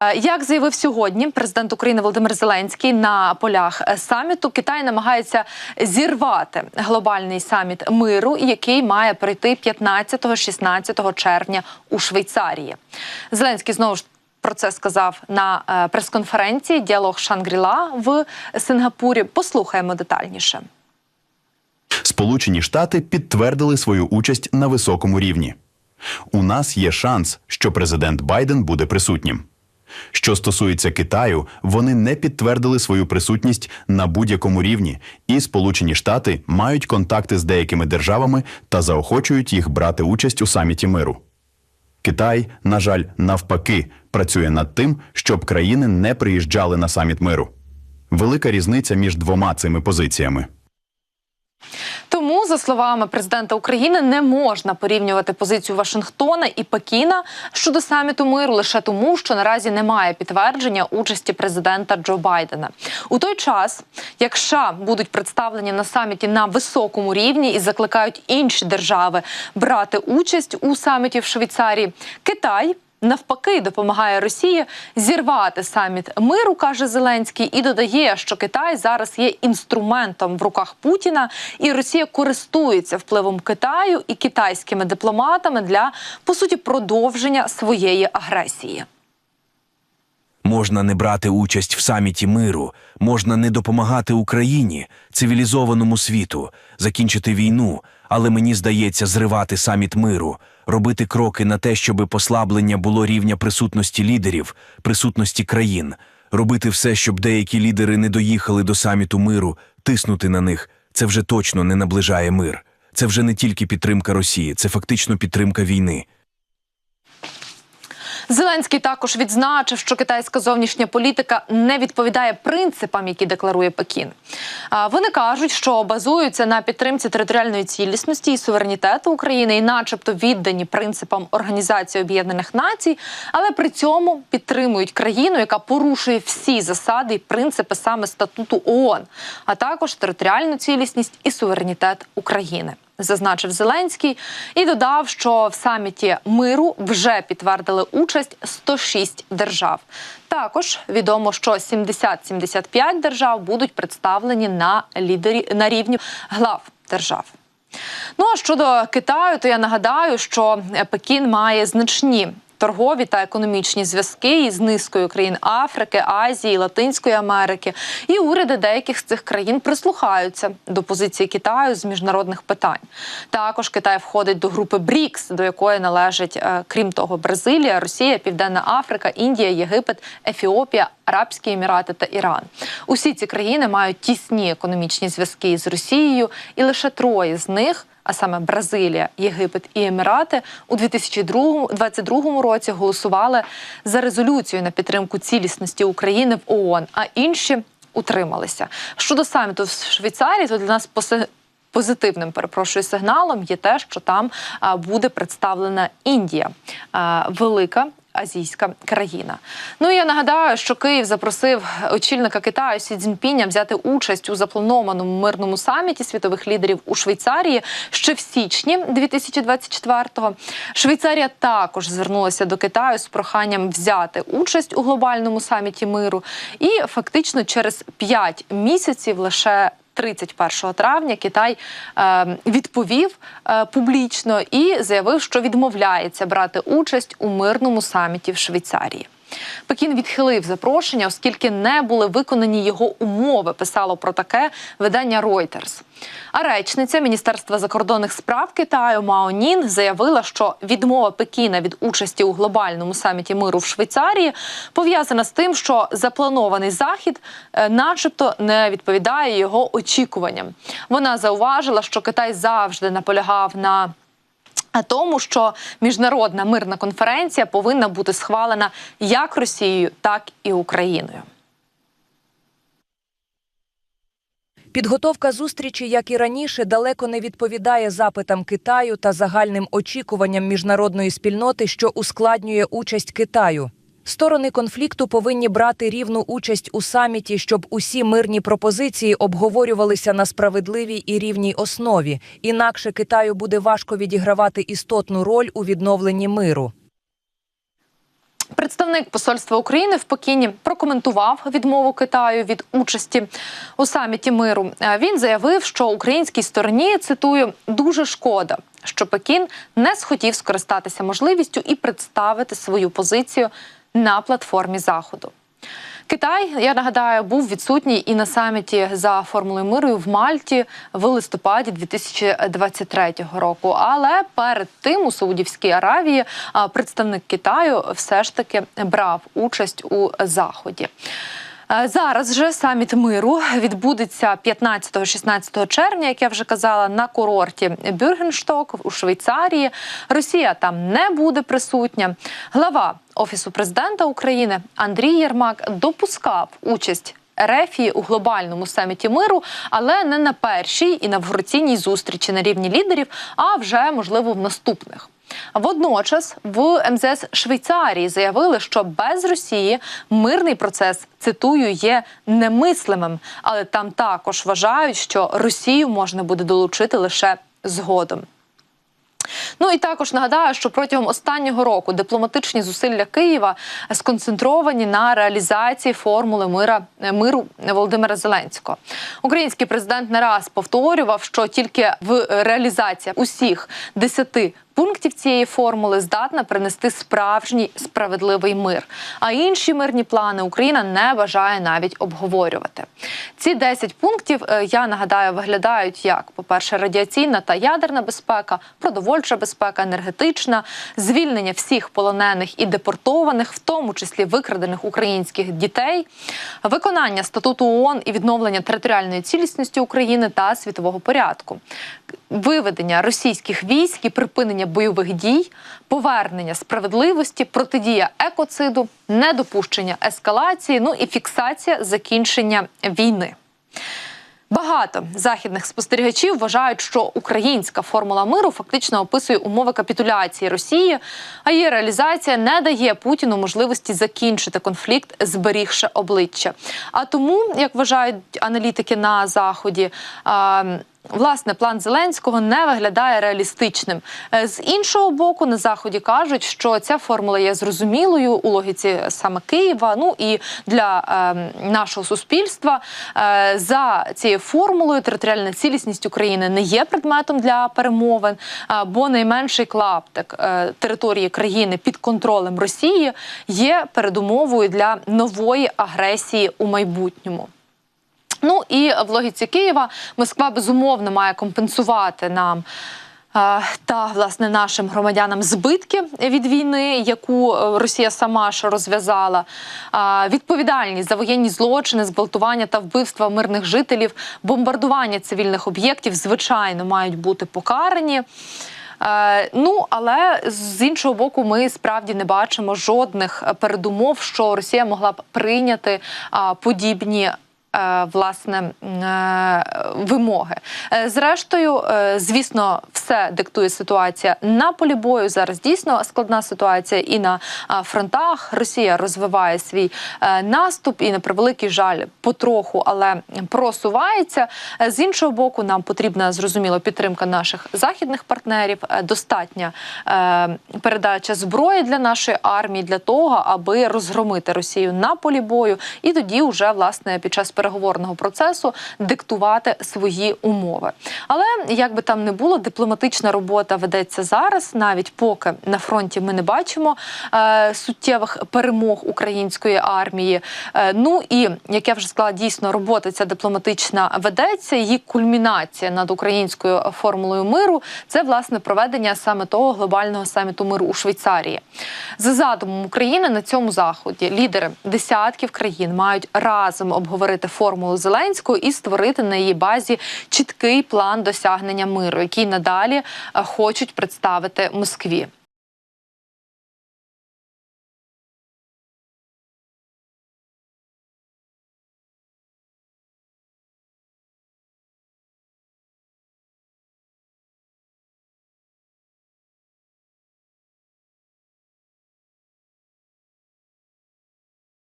Е, Як заявив сьогодні президент України Володимир Зеленський на полях е, саміту, Китай намагається зірвати глобальний саміт миру, який має пройти 15-16 червня у Швейцарії. Зеленський знову ж. Про це сказав на е, прес-конференції Діалог Шангріла в Сингапурі. Послухаємо детальніше. Сполучені Штати підтвердили свою участь на високому рівні. У нас є шанс, що президент Байден буде присутнім. Що стосується Китаю, вони не підтвердили свою присутність на будь-якому рівні, і Сполучені Штати мають контакти з деякими державами та заохочують їх брати участь у саміті миру. Китай, на жаль, навпаки, працює над тим, щоб країни не приїжджали на саміт миру. Велика різниця між двома цими позиціями. За словами президента України, не можна порівнювати позицію Вашингтона і Пекіна щодо саміту миру лише тому, що наразі немає підтвердження участі президента Джо Байдена. У той час, як США будуть представлені на саміті на високому рівні і закликають інші держави брати участь у саміті в Швейцарії, Китай. Навпаки, допомагає Росії зірвати саміт миру, каже Зеленський, і додає, що Китай зараз є інструментом в руках Путіна, і Росія користується впливом Китаю і китайськими дипломатами для по суті продовження своєї агресії. Можна не брати участь в саміті миру, можна не допомагати Україні, цивілізованому світу, закінчити війну, але мені здається, зривати саміт миру, робити кроки на те, щоби послаблення було рівня присутності лідерів, присутності країн, робити все, щоб деякі лідери не доїхали до саміту миру, тиснути на них. Це вже точно не наближає мир. Це вже не тільки підтримка Росії, це фактично підтримка війни. Зеленський також відзначив, що китайська зовнішня політика не відповідає принципам, які декларує Пекін. Вони кажуть, що базуються на підтримці територіальної цілісності і суверенітету України, і, начебто, віддані принципам Організації Об'єднаних Націй, але при цьому підтримують країну, яка порушує всі засади і принципи саме статуту ООН, а також територіальну цілісність і суверенітет України зазначив Зеленський і додав, що в саміті миру вже підтвердили участь 106 держав. Також відомо, що 70-75 держав будуть представлені на лідері на рівні глав держав. Ну а щодо Китаю, то я нагадаю, що Пекін має значні торгові та економічні зв'язки із низкою країн Африки, Азії, Латинської Америки. І уряди деяких з цих країн прислухаються до позиції Китаю з міжнародних питань. Також Китай входить до групи БРІКС, до якої належить, е, крім того, Бразилія, Росія, Південна Африка, Індія, Єгипет, Ефіопія, Арабські Емірати та Іран. Усі ці країни мають тісні економічні зв'язки з Росією, і лише троє з них а саме Бразилія, Єгипет і Емірати, у 2022 році голосували за резолюцію на підтримку цілісності України в ООН, а інші утрималися. Щодо саміту в Швейцарії, то для нас поси- Позитивним перепрошую сигналом є те, що там буде представлена Індія, велика азійська країна. Ну і я нагадаю, що Київ запросив очільника Китаю Сі Цзіньпіня взяти участь у запланованому мирному саміті світових лідерів у Швейцарії ще в січні 2024-го. Швейцарія також звернулася до Китаю з проханням взяти участь у глобальному саміті миру. І фактично через 5 місяців лише 31 травня Китай е, відповів е, публічно і заявив, що відмовляється брати участь у мирному саміті в Швейцарії. Пекін відхилив запрошення, оскільки не були виконані його умови. Писало про таке видання Reuters. А речниця Міністерства закордонних справ Китаю Мао Нін заявила, що відмова Пекіна від участі у глобальному саміті миру в Швейцарії пов'язана з тим, що запланований захід, е, начебто, не відповідає його очікуванням. Вона зауважила, що Китай завжди наполягав на тому, що міжнародна мирна конференція повинна бути схвалена як Росією, так і Україною. Підготовка зустрічі, як і раніше, далеко не відповідає запитам Китаю та загальним очікуванням міжнародної спільноти, що ускладнює участь Китаю. Сторони конфлікту повинні брати рівну участь у саміті, щоб усі мирні пропозиції обговорювалися на справедливій і рівній основі. Інакше Китаю буде важко відігравати істотну роль у відновленні миру. Представник посольства України в Пекіні прокоментував відмову Китаю від участі у саміті миру. Він заявив, що українській стороні цитую дуже шкода, що Пекін не схотів скористатися можливістю і представити свою позицію на платформі Заходу. Китай, я нагадаю, був відсутній і на саміті за формулою миру в Мальті в листопаді 2023 року. Але перед тим у Саудівській Аравії представник Китаю все ж таки брав участь у заході. Е, Зараз же саміт миру відбудеться 15-16 червня, як я вже казала, на курорті Бюргеншток у Швейцарії. Росія там не буде присутня. Глава офісу президента України Андрій Єрмак допускав участь. Рефії у глобальному саміті миру, але не на першій інавгураційній зустрічі на рівні лідерів, а вже можливо в наступних. Водночас в МЗС Швейцарії заявили, що без Росії мирний процес цитую є немислимим, але там також вважають, що Росію можна буде долучити лише згодом. Ну і також нагадаю, що протягом останнього року дипломатичні зусилля Києва сконцентровані на реалізації формули мира миру Володимира Зеленського. Український президент не раз повторював, що тільки в реалізація усіх десяти пунктів цієї формули здатна принести справжній справедливий мир. А інші мирні плани Україна не бажає навіть обговорювати. Ці 10 пунктів е, я нагадаю виглядають як, по-перше, радіаційна та ядерна безпека, продовольча безпека, енергетична, звільнення всіх полонених і депортованих, в тому числі викрадених українських дітей, виконання статуту ООН і відновлення територіальної цілісності України та світового порядку, виведення російських військ і припинення бойових дій, повернення справедливості, протидія екоциду, недопущення ескалації, ну і фіксація закінчення війни. Багато західних спостерігачів вважають, що українська формула миру фактично описує умови капітуляції Росії, а її реалізація не дає Путіну можливості закінчити конфлікт, зберігши обличчя. А тому, як вважають аналітики на заході. Власне, план Зеленського не виглядає реалістичним. Е, З іншого боку, на заході кажуть, що ця формула є зрозумілою у логіці саме Києва. Ну і для е, нашого суспільства е, за цією формулою територіальна цілісність України не є предметом для перемовин, е, бо найменший клаптик е, території країни під контролем Росії є передумовою для нової агресії у майбутньому. Ну і в логіці Києва Москва безумовно має компенсувати нам. е, Та власне нашим громадянам збитки від війни, яку е, Росія сама ж розв'язала, відповідальність за воєнні злочини, зґвалтування та вбивства мирних жителів, бомбардування цивільних об'єктів, звичайно, мають бути покарані. Е, ну але з іншого боку, ми справді не бачимо жодних передумов, що Росія могла б прийняти подібні. Е, Власне е, вимоги. Е, Зрештою, звісно, все диктує ситуація на полі бою. Зараз дійсно складна ситуація і на фронтах. Росія розвиває свій наступ і на превеликий жаль потроху, але просувається. З іншого боку, нам потрібна зрозуміло підтримка наших західних партнерів, достатня передача зброї для нашої армії для того, аби розгромити Росію на полі бою, і тоді, вже власне, під час переговорного процесу диктувати свої умови. Але як би там не було, дипломатична робота ведеться зараз, навіть поки на фронті ми не бачимо е, суттєвих перемог української армії. Е, ну і як я вже сказала, дійсно робота ця дипломатична ведеться. Її кульмінація над українською формулою миру це власне проведення саме того глобального саміту миру у Швейцарії. За задумом України на цьому заході лідери десятків країн мають разом обговорити формулу Зеленського і створити на її базі чіткий план досягнення миру, який надалі е, хочуть представити Москві.